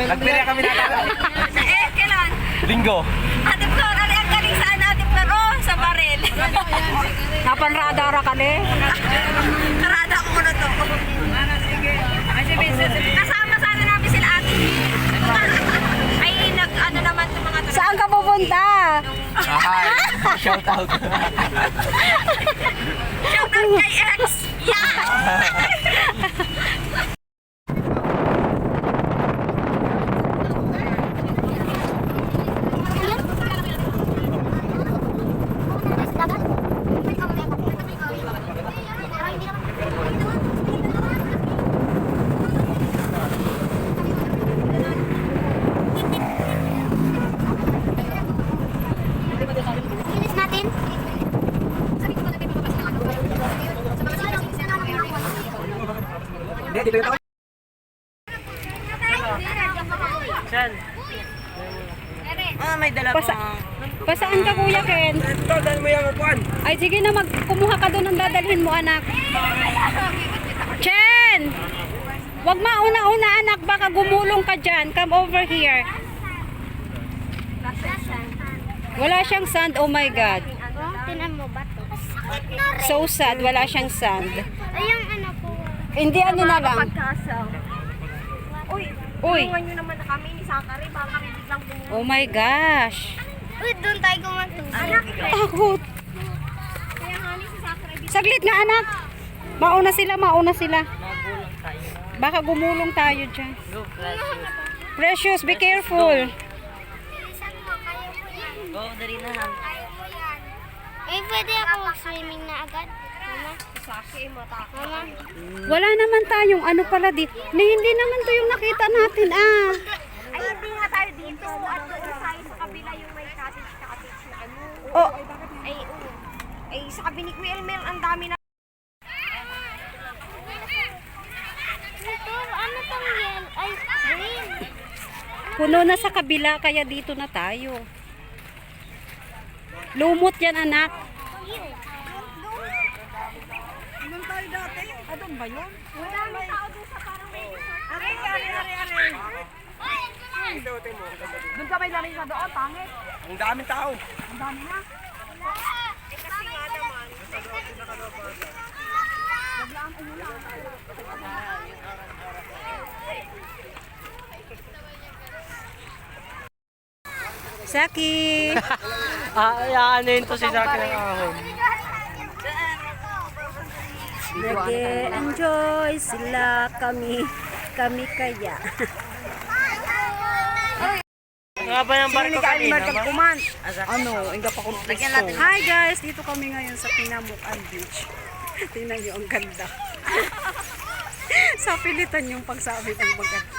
Nagpira kami na Eh, kailan? Linggo. Ate Flor, ano ang galing saan Ate Flor? Oh, sa baril. Napanrada ra kani. Narada ko muna to. Kasama sana namin sila ate. Ay, nag, ano naman to mga to. Saan ka pupunta? Hi. Shout out. Shout out kay X. Ah, may dala Pasa Pasaan ka Kuya Ken? Ito, dahil mo yung upuan. Ay sige na mag kumuha ka doon ng dadalhin mo anak. Chen! Wag mauna-una anak baka gumulong ka diyan. Come over here. Wala siyang sand. Oh my god. Tinan mo ba to? So sad. Wala siyang sand. Ay, yung ano. Hindi ano na lang. Pagkasa. Uy, Uy. tulungan nyo naman na kami ni Sakari. Baka kami biglang bumuli. Oh my gosh. Uy, doon tayo gumatulog. Anak, Takot. kaya nga ni si Sakari. Saglit nga anak. Mauna sila, mauna sila. Baka gumulong tayo dyan. Precious, be careful. Bilisan mo, kaya mo yan. Go, dali na lang. Kaya mo yan. Eh, pwede ako mag-swimming na agad. Wala naman tayong ano pala di. Ni, hindi naman to yung nakita natin ah. Ay, hindi nga tayo dito. At doon tayo sa kabila yung may cottage tsaka beach na ano. Oh, Ay, oo. Ay, sa kabi ni Kuya Elmer, ang dami na. Ito, ano tong yan? Ay, green. puno na sa kabila kaya dito na tayo. Lumot yan anak. Madami tao doon sa parang may resort. Ari, ari, ari, ari. Doon ka may lamig na doon, pangit. Ang daming tao. Eh, kasi nga naman. Saki. Ah, ano yun to si Zaki ng ahon. Nag-enjoy sila kami. Kami kaya. Nga ba ng barko kanina? ma? Ano, inga pa kong Hi guys, dito kami ngayon sa Pinamukan Beach. Tingnan niyo ang ganda. sa pilitan yung pagsabi ng maganda.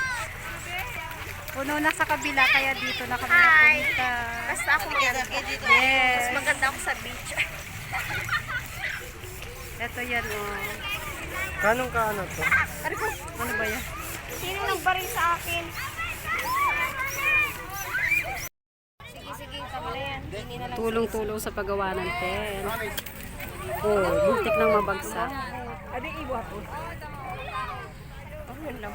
Puno na sa kabila, kaya dito na kami napunta. Basta ako maganda dito. Yes. Mas maganda ako sa beach. Ito yan oh. Kanong ka ano to? Ano ba yan? Sino nagbaril sa akin? Sige, sige, tama na yan. Hindi na lang. Tulong-tulong sa paggawa ng tent. Oh, buntik nang mabagsak. Adi, iwa po. Oh, yun lang.